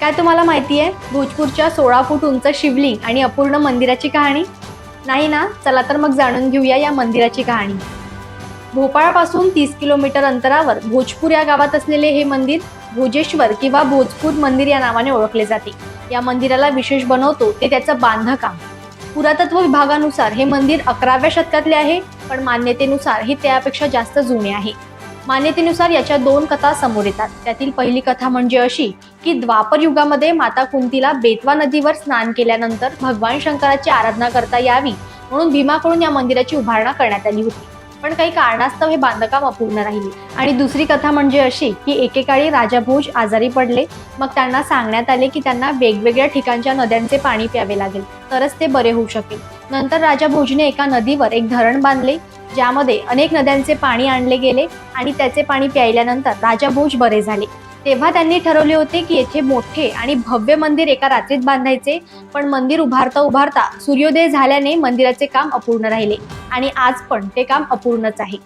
काय तुम्हाला माहिती आहे भोजपूरच्या सोळा फूट उंच शिवलिंग आणि अपूर्ण मंदिराची कहाणी? नाही ना? चला तर मग जाणून घेऊया या मंदिराची कहाणी. भोपाळापासून तीस किलोमीटर अंतरावर भोजपूर या गावात असलेले हे मंदिर भोजेश्वर किंवा भोजपूर मंदिर या नावाने ओळखले जाते. या मंदिराला विशेष बनवतो ते त्याचं बांधकाम. पुरातत्व विभागानुसार हे मंदिर अकराव्या शतकातले आहे पण मान्यतेनुसार हे त्यापेक्षा जास्त जुने आहे. मान्यतेनुसार याच्या दोन कथा समोर येतात. त्यातील पहिली कथा म्हणजे अशी की द्वापर युगामध्ये माता कुंतीला बेतवा नदीवर स्नान केल्यानंतर भगवान शंकराची आराधना करता यावी म्हणून भीमाकडून या मंदिराची उभारणा करण्यात आली होती. पण काही कारणास्तव हे बांधकाम अपूर्ण राहिले. आणि दुसरी कथा म्हणजे अशी की एकेकाळी राजा भोज आजारी पडले. मग त्यांना सांगण्यात आले की त्यांना वेगवेगळ्या ठिकाणच्या नद्यांचे पाणी प्यावे लागेल. तरच ते बरे होऊ शकेल. नंतर राजा भोजने एका नदीवर एक धरण बांधले. ज्यामध्ये अनेक नद्यांचे पाणी आणले गेले आणि त्याचे पाणी प्यायल्यानंतर राजा भोज बरे झाले. तेव्हा त्यांनी ठरवले होते की येथे मोठे आणि भव्य मंदिर एका रात्रीत बांधायचे पण मंदिर उभारता उभारता सूर्योदय झाल्याने मंदिराचे काम अपूर्ण राहिले आणि आज पण ते काम अपूर्णच आहे.